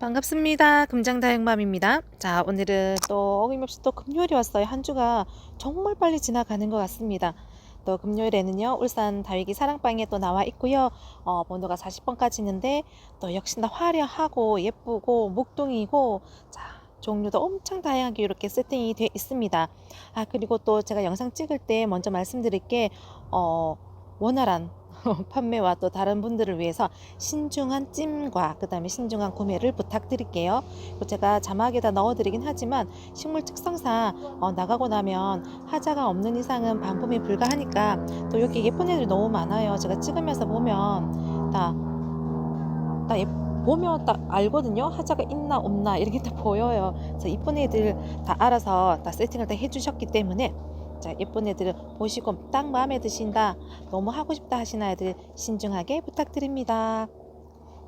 반갑습니다. 금장다육맘입니다. 자, 오늘은 또 어김없이 또 금요일이 왔어요. 한 주가 정말 빨리 지나가는 것 같습니다. 또 금요일에는요, 울산 다육이 사랑방에 또 나와 있고요. 어, 번호가 40번까지 있는데 또 역시나 화려하고 예쁘고 목동이고 자, 종류도 엄청 다양하게 이렇게 세팅이 되어 있습니다. 아, 그리고 또 제가 영상 찍을 때 먼저 말씀드릴 게 어, 원활한 판매와 또 다른 분들을 위해서 신중한 찜과 그 다음에 신중한 구매를 부탁드릴게요. 제가 자막에다 넣어드리긴 하지만 식물 특성상 어, 나가고 나면 하자가 없는 이상은 반품이 불가하니까 또 여기 예쁜 애들이 너무 많아요. 제가 찍으면서 보면 다, 다 예, 보면 딱 알거든요. 하자가 있나 없나 이렇게 딱 보여요. 그래서 이쁜 애들 다 알아서 다 세팅을 다 해주셨기 때문에 자 예쁜 애들 보시고 딱 마음에 드신다 너무 하고 싶다 하시는 아이들 신중하게 부탁드립니다.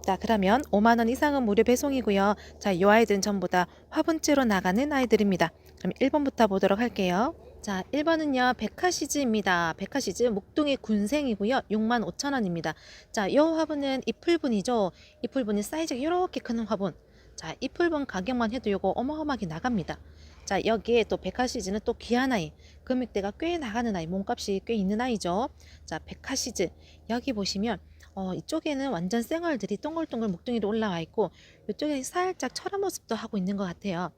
자 그러면 5만 원 이상은 무료 배송이고요. 자이 아이들은 전부 다 화분째로 나가는 아이들입니다. 그럼 1번부터 보도록 할게요. 자 1번은요 백화시즈입니다. 백화시즈 목동의 군생이고요. 6만 5천 원입니다. 자이 화분은 이풀분이죠. 이풀분이 사이즈가 이렇게 큰 화분. 자 이풀분 가격만 해도 이거 어마어마하게 나갑니다. 자 여기에 또 백화시즈는 또 귀한 아이 금액대가 꽤 나가는 아이 몸값이 꽤 있는 아이죠. 자 백화시즈. 여기 보시면 어, 이쪽에는 완전 쌩얼들이 동글동글 목둥이로 올라와 있고 이쪽에 살짝 철한 모습도 하고 있는 것 같아요.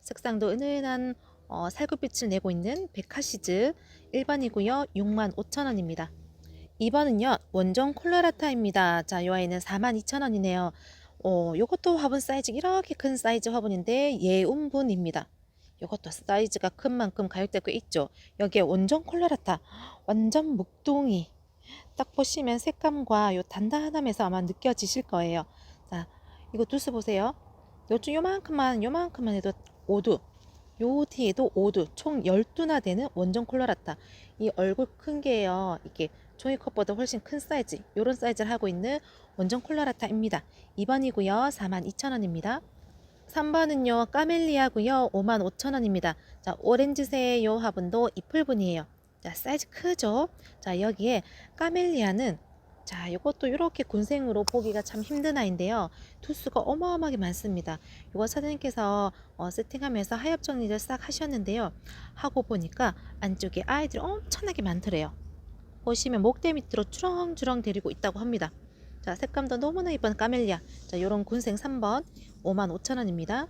색상도 은은한 어, 살구빛을 내고 있는 백화시즈. 1번이고요. 6만 5천원입니다. 2번은요 원정 콜라라타입니다. 자이 아이는 4만 2천원이네요. 어, 요것도 화분 사이즈 이렇게 큰 사이즈 화분인데 예운분입니다 이것도 사이즈가 큰 만큼 가격대가 꽤 있죠. 여기에 원정 콜라라타 완전 묵둥이 딱 보시면 색감과 요 단단함에서 아마 느껴지실 거예요. 자, 이거 두스 보세요. 요즘 요만큼만 요만큼만 해도 5두 요 뒤에도 5두 총 12나 되는 원정 콜라라타 이 얼굴 큰 게요. 이게 종이컵보다 훨씬 큰 사이즈 요런 사이즈를 하고 있는 원정 콜라라타입니다. 2번이고요. 42,000원입니다. 3번은요 까멜리아고요 55,000원입니다. 자 오렌지색 요 화분도 이풀분이에요. 자 사이즈 크죠? 자 여기에 까멜리아는 자 이것도 이렇게 군생으로 보기가 참 힘든 아이인데요. 두수가 어마어마하게 많습니다. 이거 사장님께서 어, 세팅하면서 하엽 정리를 싹 하셨는데요. 하고 보니까 안쪽에 아이들이 엄청나게 많더래요. 보시면 목대 밑으로 주렁주렁 데리고 있다고 합니다 자 색감도 너무나 이쁜 까멜리아. 자 요런 군생 3번 55,000원입니다.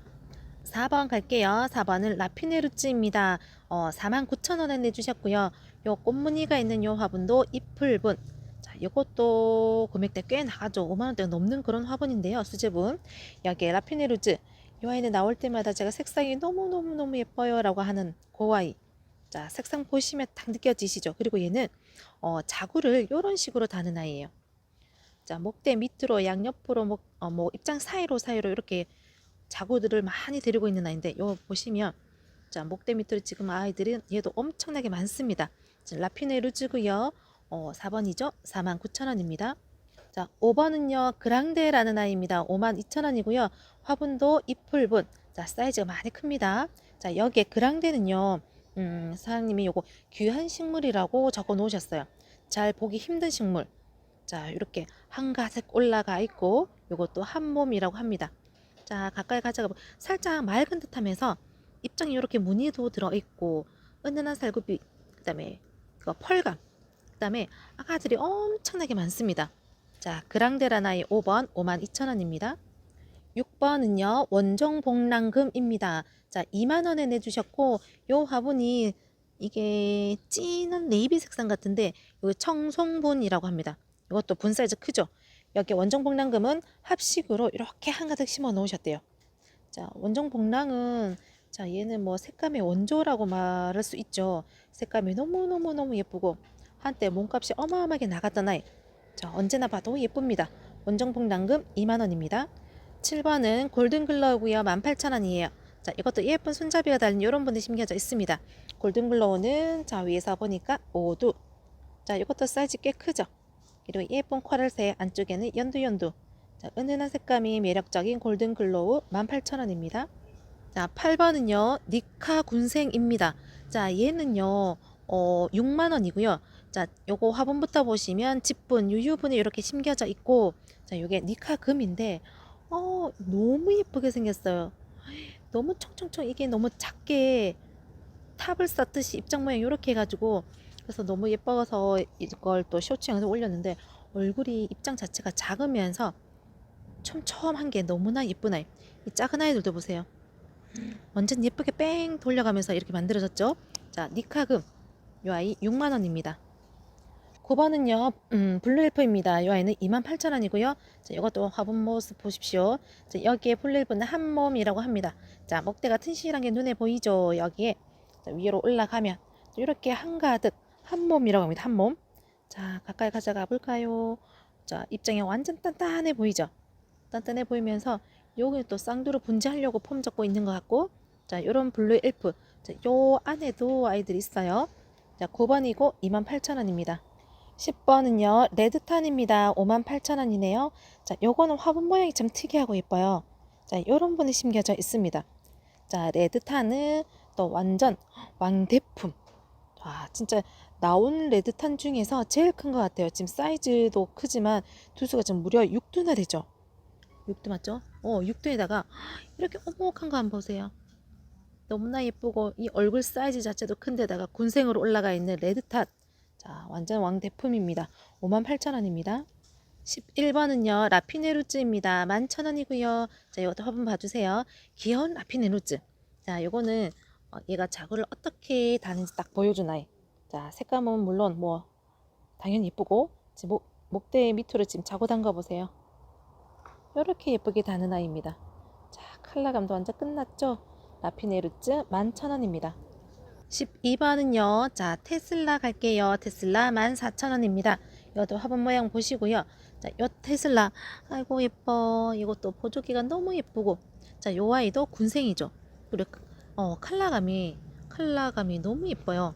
4번 갈게요. 4번은 라피네루츠입니다. 어, 49,000원에 내주셨고요. 요 꽃무늬가 있는 요 화분도 이풀분. 자 요것도 금액대 꽤 나가죠. 5만원대가 넘는 그런 화분인데요 수제분 여기에 라피네루즈. 이 아이는 나올 때마다 제가 색상이 너무너무너무 예뻐요 라고 하는 그 아이. 자 색상 보시면 딱 느껴지시죠? 그리고 얘는 어, 자구를 이런 식으로 다는 아이예요 자, 목대 밑으로 양옆으로 목, 어, 뭐 입장 사이로 사이로 이렇게 자구들을 많이 데리고 있는 아이인데 요 보시면 자, 목대 밑으로 지금 아이들은 얘도 엄청나게 많습니다. 라피네 루즈고요. 어, 4번이죠. 49,000원입니다. 자, 5번은요. 그랑데라는 아이입니다. 52,000원이고요. 화분도 이풀분. 자, 사이즈가 많이 큽니다. 자, 여기에 그랑데는요. 음, 사장님이 요거 귀한 식물이라고 적어 놓으셨어요. 잘 보기 힘든 식물. 자 이렇게 한가득 올라가 있고 이것도 한 몸이라고 합니다. 자 가까이 가져가 보 살짝 맑은 듯하면서 입장이 이렇게 무늬도 들어 있고 은은한 살구빛 그 다음에 그 펄감 그 다음에 아가들이 엄청나게 많습니다. 자 그랑데라나이 5번 52,000원입니다. 6번은요 원종복랑금입니다. 자 2만원에 내주셨고 요 화분이 이게 진한 네이비 색상 같은데 이거 청송분이라고 합니다 이것도 분 사이즈 크죠? 여기 원정복랑금은 합식으로 이렇게 한가득 심어 놓으셨대요. 자, 원정복랑은 자, 얘는 뭐 색감의 원조라고 말할 수 있죠. 색감이 너무너무너무 예쁘고 한때 몸값이 어마어마하게 나갔던 아이. 자, 언제나 봐도 예쁩니다. 원정복랑금 2만 원입니다. 7번은 골든글러우고요. 18,000원이에요. 자, 이것도 예쁜 손잡이가 달린 이런 분이 심겨져 있습니다. 골든글로우는 자, 위에서 보니까 5두. 자, 이것도 사이즈 꽤 크죠? 그리고 예쁜 코랄새 안쪽에는 연두연두 자, 은은한 색감이 매력적인 골든 글로우 18,000원입니다. 자, 8번은요. 니카 군생입니다. 자, 얘는요. 어, 6만 원이고요. 자, 요거 화분부터 보시면 집분, 유유분이 이렇게 심겨져 있고 자, 요게 니카 금인데 어, 너무 예쁘게 생겼어요. 너무 청청청 이게 너무 작게 탑을 쌓듯이 입장 모양 이렇게 해가지고 그래서 너무 예뻐서 이걸 또 쇼츠 영상 올렸는데 얼굴이 입장 자체가 작으면서 촘촘한 게 너무나 예쁜 아이. 이 작은 아이들도 보세요. 완전 예쁘게 뺑 돌려가면서 이렇게 만들어졌죠. 자, 니카금. 이 아이 6만 원입니다. 9번은요, 음, 블루엘프입니다. 이 아이는 28,000원이고요. 자, 이것도 화분 모습 보십시오. 자, 여기에 블루엘프는 한 몸이라고 합니다. 자, 먹대가 튼실한 게 눈에 보이죠? 여기에 자, 위로 올라가면 이렇게 한가득 한 몸이라고 합니다. 한 몸. 자, 가까이 가져가 볼까요? 자, 입장이 완전 단단해 보이죠? 단단해 보이면서 여기 또 쌍두로 분재하려고 폼 잡고 있는 것 같고 자, 요런 블루 엘프. 자, 요 안에도 아이들이 있어요. 자, 9번이고 28,000원입니다. 10번은요, 레드탄입니다. 58,000원이네요. 자, 요거는 화분 모양이 참 특이하고 예뻐요. 자, 요런 분이 심겨져 있습니다. 자, 레드탄은 또 완전 왕대품. 와, 진짜 나온 레드탄 중에서 제일 큰 것 같아요. 지금 사이즈도 크지만 두수가 지금 무려 6두나 되죠. 6두 맞죠? 어, 6두에다가 이렇게 오목한 거 한번 보세요. 너무나 예쁘고 이 얼굴 사이즈 자체도 큰데다가 군생으로 올라가 있는 레드탄. 자, 완전 왕대품입니다. 58,000원입니다. 11번은요, 라피네루즈입니다. 11,000원이고요. 자, 이것도 화분 봐주세요. 귀여운 라피네루즈. 자, 요거는 어, 얘가 자구를 어떻게 다는지 딱 보여준 아이. 자, 색감은 물론 뭐 당연히 예쁘고 목, 목대 밑으로 지금 자고 담가 보세요. 이렇게 예쁘게 다는 아이입니다. 자, 컬러감도 완전 끝났죠? 라피네루즈 11,000원입니다. 12번은요. 자, 테슬라 갈게요. 테슬라 14,000원입니다. 이것도 화분 모양 보시고요. 자, 요 테슬라. 아이고 예뻐. 이것도 보조기가 너무 예쁘고. 자, 요 아이도 군생이죠. 그리고 어, 컬러감이 컬러감이 너무 예뻐요.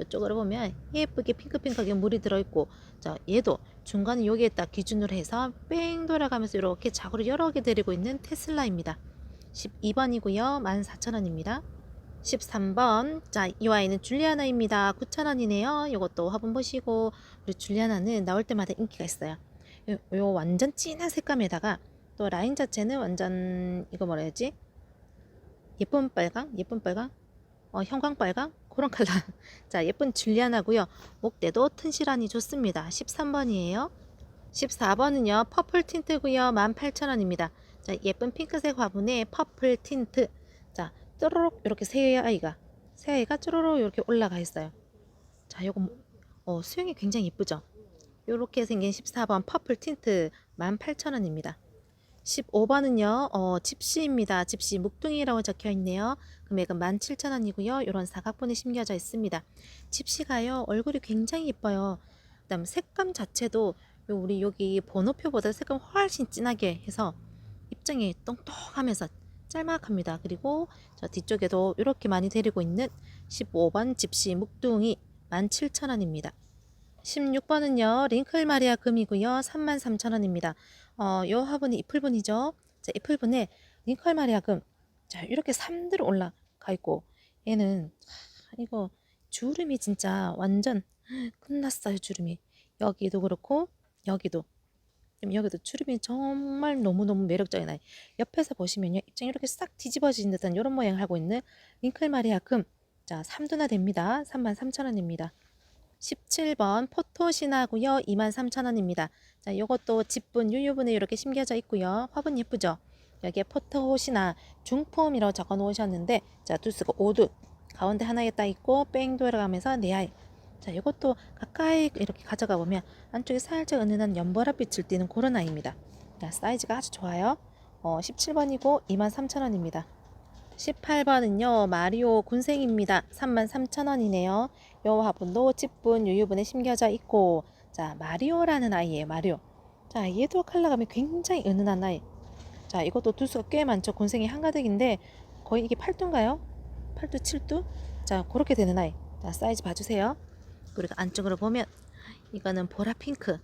이쪽으로 보면 예쁘게 핑크핑크하게 물이 들어있고 자 얘도 중간에 여기에 딱 기준으로 해서 뺑 돌아가면서 이렇게 자구를 여러 개 들이고 있는 테슬라입니다. 12번이고요. 14,000원입니다. 13번. 자, 이 아이는 줄리아나입니다. 9,000원이네요. 이것도 화분 보시고 우리 줄리아나는 나올 때마다 인기가 있어요. 요, 요 완전 진한 색감에다가 또 라인 자체는 완전 이거 뭐라 해야지? 예쁜 빨강? 예쁜 빨강? 어, 형광 빨강? 그런 컬러. 자, 예쁜 줄리아나고요. 목대도 튼실하니 좋습니다. 13번이에요. 14번은요. 퍼플 틴트고요. 18,000원입니다. 자, 예쁜 핑크색 화분에 퍼플 틴트. 자, 뚜루룩 이렇게 새 아이가 새 아이가 쭈루룩 이렇게 올라가 있어요. 자, 요거 어, 수영이 굉장히 예쁘죠? 요렇게 생긴 14번 퍼플 틴트 18,000원입니다. 15번은요, 어, 집시입니다. 집시 묵둥이라고 적혀 있네요. 금액은 17,000원이고요. 이런 사각본에 심겨져 있습니다. 집시가요, 얼굴이 굉장히 예뻐요. 그 다음 색감 자체도 요 우리 여기 번호표보다 색감 훨씬 진하게 해서 입장이 똥똥하면서 짤막합니다. 그리고 저 뒤쪽에도 이렇게 많이 데리고 있는 15번 집시 묵둥이 17,000원입니다. 16번은요, 링클 마리아 금이고요. 33,000원입니다. 어, 요 화분이 이플분이죠. 자, 이플분에 링클 마리아 금. 자, 이렇게 3대로 올라가 있고, 얘는, 하, 이거, 주름이 진짜 완전 끝났어요, 주름이. 여기도 그렇고, 여기도. 여기도 주름이 정말 너무너무 매력적인 아이. 옆에서 보시면요, 입장이 이렇게 싹 뒤집어진 듯한 이런 모양을 하고 있는 링클 마리아 금. 자, 3두나 됩니다. 33,000원입니다. 17번 포토신하고요. 23,000원입니다. 자, 요것도 집분 유유분에 이렇게 심겨져 있고요. 화분 예쁘죠? 여기에 포토신화 중품이라고 적어 놓으셨는데 자, 두수가 5두 가운데 하나에 딱 있고 뺑 돌아가면서 네 아이. 자, 이것도 가까이 이렇게 가져가 보면 안쪽에 살짝 은은한 연보라 빛을 띠는 그런 아이입니다. 자, 사이즈가 아주 좋아요. 어, 17번이고 23,000원입니다. 18번은요, 마리오 군생입니다. 33,000원이네요. 요 화분도 집분, 유유분에 심겨져 있고, 자, 마리오라는 아이예요, 마리오. 자, 얘도 컬러감이 굉장히 은은한 아이. 자, 이것도 두수가 꽤 많죠. 군생이 한가득인데, 거의 이게 8두인가요? 8두, 7두? 자, 그렇게 되는 아이. 자, 사이즈 봐주세요. 그리고 안쪽으로 보면, 이거는 보라 핑크.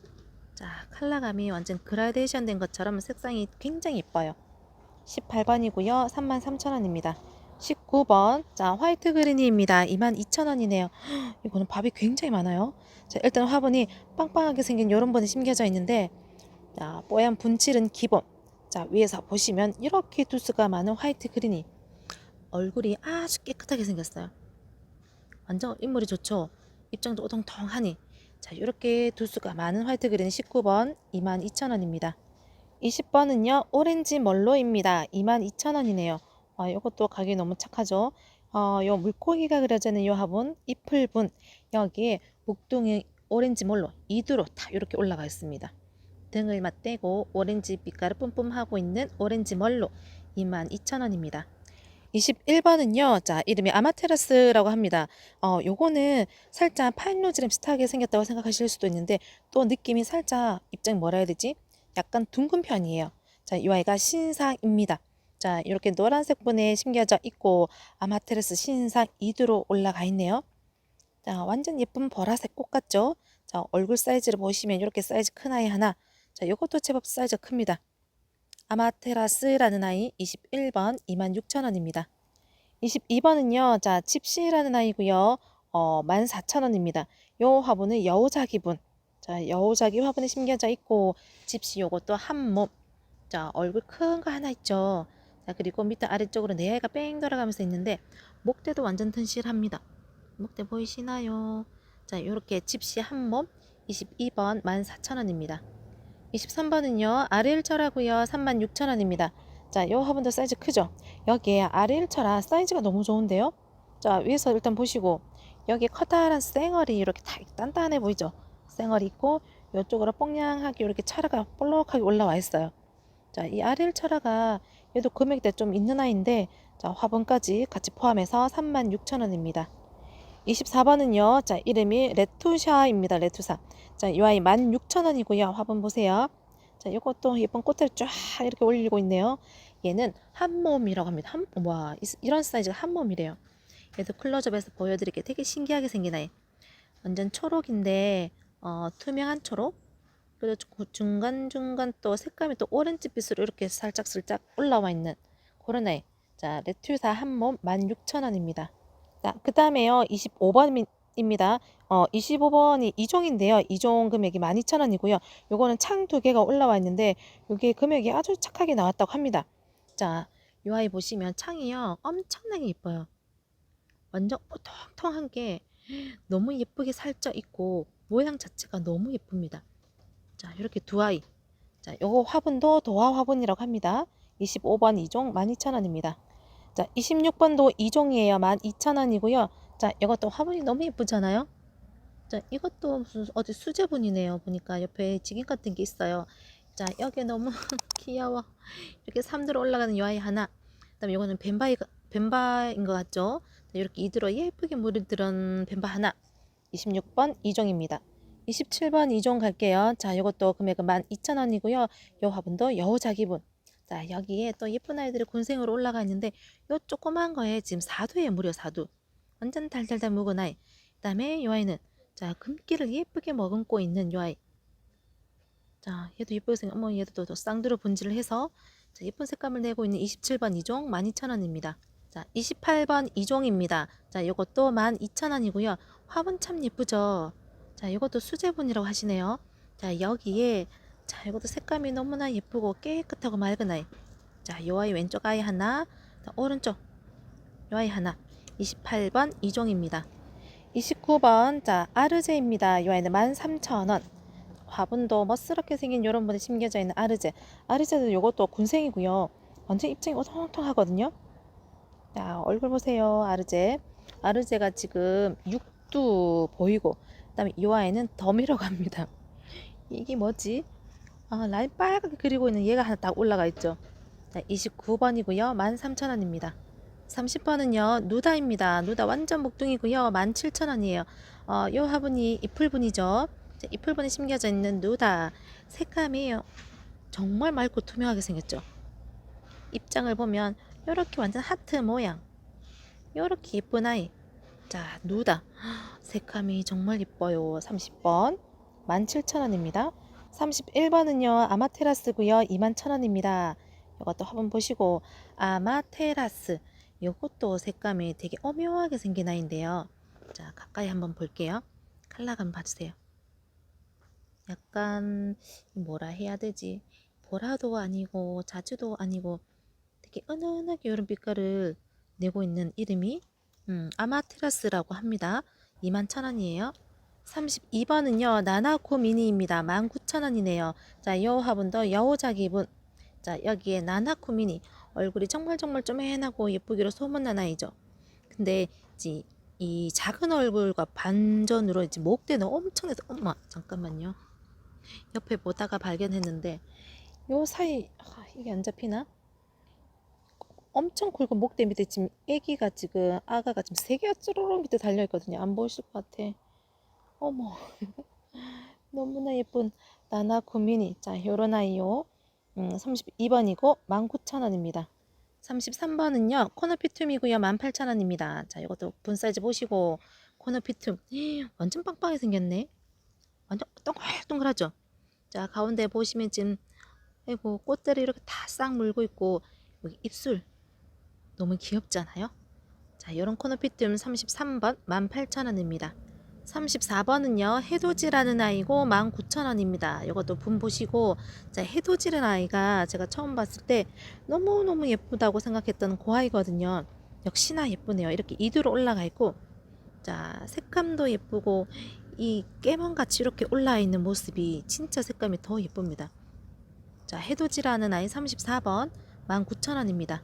자, 컬러감이 완전 그라데이션 된 것처럼 색상이 굉장히 예뻐요. 18번이고요. 33,000원입니다. 19번. 자, 화이트 그린이입니다. 22,000원이네요. 이거는 밥이 굉장히 많아요. 자, 일단 화분이 빵빵하게 생긴 이런 번에 심겨져 있는데, 자, 뽀얀 분칠은 기본. 자, 위에서 보시면 이렇게 두수가 많은 화이트 그린이 얼굴이 아주 깨끗하게 생겼어요. 완전 인물이 좋죠. 입장도 오동통하니. 자, 이렇게 두수가 많은 화이트 그린 19번 22,000원입니다. 20번은요, 오렌지 멀로입니다. 22,000원이네요. 와, 이것도 가격이 너무 착하죠. 어, 요 물고기가 그려져 있는 요 화분, 잎풀분, 여기에 목동이 오렌지 멀로 2두로 다 이렇게 올라가 있습니다. 등을 맞대고 오렌지 빛깔을 뿜뿜하고 있는 오렌지 멀로 22,000원입니다. 21번은요, 자, 이름이 아마테라스라고 합니다. 어, 요거는 살짝 파인로즈랑 비슷하게 생겼다고 생각하실 수도 있는데, 또 느낌이 살짝, 입장 뭐라 해야 되지? 약간 둥근 편이에요. 자, 이 아이가 신상입니다. 자, 이렇게 노란색 분에 심겨져 있고, 아마테라스 신상 2두로 올라가 있네요. 자, 완전 예쁜 보라색 꽃 같죠? 자, 얼굴 사이즈를 보시면 이렇게 사이즈 큰 아이 하나. 자, 요것도 제법 사이즈 큽니다. 아마테라스라는 아이 21번 26,000원입니다. 22번은요. 자, 칩시라는 아이고요. 어, 14,000원입니다. 요 화분은 여우자 기분. 자, 여우자기 화분에 심겨져 있고 칩시 요것도 한 몸. 자, 얼굴 큰 거 하나 있죠. 자, 그리고 밑에 아래쪽으로 네 알가 뺑 돌아가면서 있는데 목대도 완전 튼실합니다. 목대 보이시나요? 자, 요렇게 칩시 한 몸 22번 14,000원입니다. 23번은요. 아래일처라고요. 36,000원입니다. 자, 요 화분도 사이즈 크죠? 여기에 아래일처라 사이즈가 너무 좋은데요? 자, 위에서 일단 보시고 여기 커다란 쌩얼이 이렇게 다 단단해 보이죠? 쌩얼이 있고 이쪽으로 뽕냥하게 이렇게 차라가 볼록하게 올라와 있어요. 자, 이 아래일 철화가 얘도 금액대 좀 있는 아이인데 자, 화분까지 같이 포함해서 36,000원입니다. 24번은요. 자, 이름이 레투샤입니다. 레투사. 자, 이 아이 16,000원이고요. 화분 보세요. 자, 이것도 예쁜 꽃을 쫙 이렇게 올리고 있네요. 얘는 한 몸이라고 합니다. 한, 와, 이- 이런 사이즈가 한 몸이래요. 얘도 클로즈업에서 보여드릴게 되게 신기하게 생긴 아이. 완전 초록인데, 어, 투명한 초록? 그리고 주- 중간중간 또 색감이 또 오렌지빛으로 이렇게 살짝살짝 올라와 있는 그런 아이. 자, 레투사 한 몸 16,000원입니다. 자, 그 다음에요. 25번입니다. 어, 25번이 2종인데요. 2종 금액이 12,000원이고요. 요거는 창 두 개가 올라와 있는데 요게 금액이 아주 착하게 나왔다고 합니다. 자, 요 아이 보시면 창이요. 엄청나게 예뻐요. 완전 뽀통통한 게 너무 예쁘게 살쪄 있고 모양 자체가 너무 예쁩니다. 자, 이렇게 두 아이. 자, 요거 화분도 도화 화분이라고 합니다. 25번 2종 12,000원입니다. 자, 26번도 2종이에요. 12,000원이고요. 자, 이것도 화분이 너무 예쁘잖아요. 자, 이것도 무슨 어디 수제분이네요. 보니까 옆에 지깅 같은 게 있어요. 자, 여기 너무 귀여워. 이렇게 삼두로 올라가는 요 아이 하나. 그다음에 이거는 뱀바이 뱀바인 것 같죠? 자, 이렇게 이들어 예쁘게 물을 들은 뱀바 하나. 26번 2종입니다. 27번 2종 갈게요. 자, 이것도 금액은 12,000원이고요. 요 화분도 여우자기분. 자, 여기에 또 예쁜 아이들이 곤생으로 올라가 있는데 요 조그만 거에 지금 4두에 무려 4두. 완전 달달달 묵은 아이. 그다음에 요 아이는 자, 금기를 예쁘게 머금고 있는 요 아이. 자, 얘도 예쁘게 생겨. 어머, 얘도 또, 또 쌍두로 분질을 해서 자, 예쁜 색감을 내고 있는 27번 2종 12,000원입니다. 자, 28번 2종입니다. 자, 요것도 12,000원이고요. 화분 참 예쁘죠? 자, 이것도 수제분이라고 하시네요. 자, 여기에 자, 이것도 색감이 너무나 예쁘고 깨끗하고 맑은 아이. 자, 요 아이 왼쪽 아이 하나, 자, 오른쪽 요 아이 하나. 28번 이종입니다. 29번 자, 아르제입니다. 요 아이는 13,000원. 화분도 멋스럽게 생긴 요런 분에 심겨져 있는 아르제. 아르제도 요것도 군생이고요. 완전 입장이 오통통하거든요. 자, 얼굴 보세요. 아르제. 아르제가 지금 6 두 보이고 그다음에 이 아이는 더미러 갑니다. 이게 뭐지? 아, 라인 빨갛게 그리고 있는 얘가 하나 딱 올라가 있죠. 자, 29번이고요. 13,000원입니다. 30번은요. 누다입니다. 누다 완전 목둥이고요. 17,000원이에요. 어, 요 화분이 이풀분이죠. 자, 이풀분에 심겨져 있는 누다. 색감이 정말 맑고 투명하게 생겼죠. 입장을 보면 요렇게 완전 하트 모양. 요렇게 예쁜 아이. 자, 누다. 색감이 정말 예뻐요. 30번 17,000원입니다. 31번은요. 아마테라스고요. 21,000원입니다. 이것도 한번 보시고 아마테라스 이것도 색감이 되게 오묘하게 생긴 아이인데요. 자, 가까이 한번 볼게요. 컬러감 봐주세요. 약간 뭐라 해야 되지? 보라도 아니고 자주도 아니고 되게 은은하게 이런 빛깔을 내고 있는 이름이 음, 아마테라스라고 합니다. 21,000원이에요. 32번은요. 나나코 미니입니다. 19,000원이네요. 자, 이 화분도 여우자기분. 자, 여기에 나나코 미니. 얼굴이 정말 정말 쪼매나고 예쁘기로 소문난 아이죠. 근데 이제 이 작은 얼굴과 반전으로 이제 목대는 엄청 해서 엄마 잠깐만요. 옆에 보다가 발견했는데 요 사이 아, 이게 안 잡히나? 엄청 굵은 목대 밑에 지금 애기가 지금 아가가 지금 세 개가 쭈루룩 밑에 달려 있거든요. 안 보이실 것 같아. 어머 너무나 예쁜 나나코 미니. 자 요런 아이요. 음, 32번이고 19,000원입니다. 33번은요. 코너피툼이고요. 18,000원입니다. 자 이것도 분 사이즈 보시고 코너피툼 완전 빵빵하게 생겼네. 완전 동글동글하죠. 자 가운데 보시면 지금 아이고 꽃들이 이렇게 다 싹 물고 있고 여기 입술 너무 귀엽잖아요. 자 이런 코너피툼 33번 18,000원입니다. 34번은요 해돋이라는 아이고 19,000원입니다. 이것도 분 보시고 자 해돋이라는 아이가 제가 처음 봤을 때 너무너무 예쁘다고 생각했던 그 아이거든요. 역시나 예쁘네요. 이렇게 이두로 올라가 있고 자 색감도 예쁘고 이 깨먼같이 이렇게 올라와 있는 모습이 진짜 색감이 더 예쁩니다. 자 해돋이라는 아이 34번 19,000원입니다.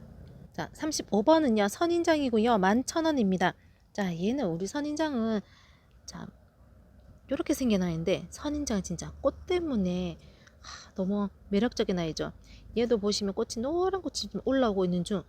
자 35번은요 선인장이고요 11,000원입니다. 자 얘는 우리 선인장은 자 생긴 아이인데 선인장 진짜 꽃 때문에 하, 너무 매력적인 아이죠. 얘도 보시면 꽃이 노란 꽃이 좀 올라오고 있는 중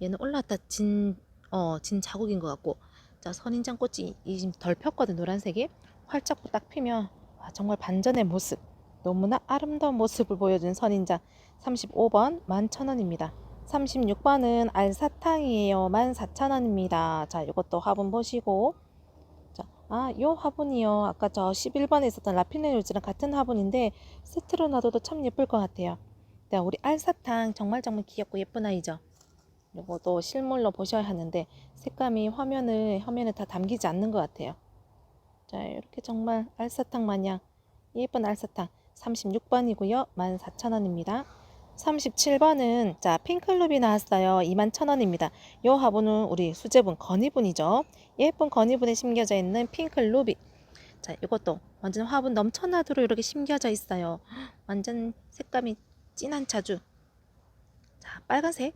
얘는 올라왔다 진, 어, 진 자국인 것 같고 자 선인장 꽃이 이 지금 덜 폈거든 노란색이 활짝 딱 피면 와, 정말 반전의 모습 너무나 아름다운 모습을 보여준 선인장 35번 11,000원입니다. 36번은 알사탕이에요. 14,000원입니다. 자, 이것도 화분 보시고 자, 아, 요 화분이요. 아까 저 11번에 있었던 라피네루즈랑 같은 화분인데 세트로 놔둬도 참 예쁠 것 같아요. 네, 우리 알사탕 정말 정말 귀엽고 예쁜 아이죠. 요것도 실물로 보셔야 하는데 색감이 화면을 화면에 다 담기지 않는 것 같아요. 자, 이렇게 정말 알사탕 마냥 예쁜 알사탕 36번이고요. 14,000원입니다. 37번은 자 핑클룹이 나왔어요. 21,000원입니다. 요 화분은 우리 수제분 건이분이죠. 예쁜 건이분에 심겨져 있는 핑클루비. 자 이것도 완전 화분 넘쳐나도록 이렇게 심겨져 있어요. 완전 색감이 진한 차주. 자 빨간색.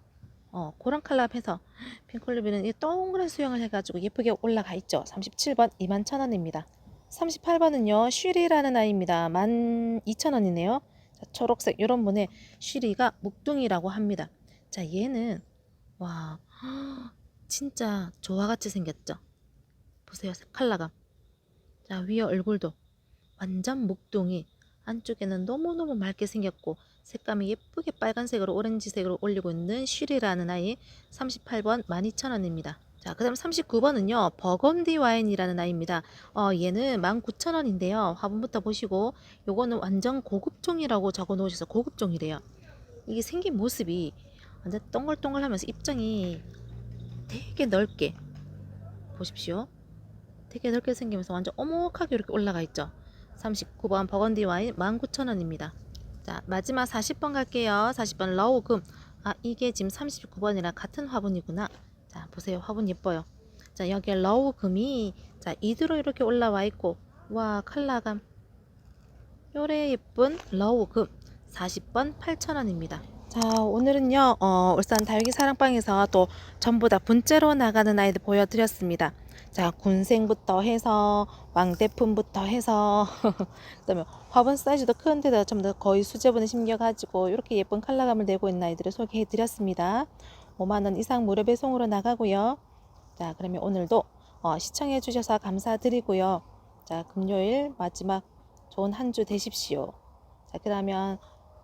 어 그런 컬러해서 핑클루비는 이 동그란 수영을 해가지고 예쁘게 올라가 있죠. 37번 21,000원입니다. 38번은요 쉬리라는 아이입니다. 12,000원이네요. 자, 초록색 이런 분의 쉬리가 묵둥이라고 합니다. 자, 얘는 와 진짜 조화 같이 생겼죠. 보세요, 컬러감. 자, 위에 얼굴도 완전 묵둥이. 안쪽에는 너무너무 맑게 생겼고 색감이 예쁘게 빨간색으로 오렌지색으로 올리고 있는 쉬리라는 아이 38번 12,000원입니다. 자, 그 다음 39번은요, 버건디 와인이라는 아이입니다. 어, 얘는 19,000원인데요. 화분부터 보시고, 요거는 완전 고급종이라고 적어 놓으셔서 고급종이래요. 이게 생긴 모습이 완전 동글동글하면서 입장이 되게 넓게, 보십시오. 되게 넓게 생기면서 완전 오목하게 이렇게 올라가 있죠. 39번 버건디 와인 19,000원입니다. 자, 마지막 40번 갈게요. 40번 러우금. 아, 이게 지금 39번이랑 같은 화분이구나. 자 보세요. 화분 예뻐요. 자 여기에 러우 금이 자 이드로 이렇게 올라와 있고 와 컬러감. 요래 예쁜 러우 금 40번 8,000원입니다. 자 오늘은요 어, 울산 다육이 사랑방에서 또 전부 다 분째로 나가는 아이들 보여 드렸습니다. 자 군생부터 해서 왕대품부터 해서 그다음에 화분 사이즈도 큰데다 전부 다 거의 수제분에 심겨 가지고 이렇게 예쁜 컬러감을 내고 있는 아이들을 소개해 드렸습니다 5만원 이상 무료 배송으로 나가고요. 자, 그러면 오늘도 어, 시청해 주셔서 감사드리고요. 자, 금요일 마지막 좋은 한 주 되십시오. 자, 그러면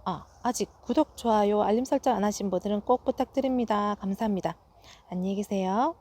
아, 아직 구독, 좋아요, 알림 설정 안 하신 분들은 꼭 부탁드립니다. 감사합니다. 안녕히 계세요.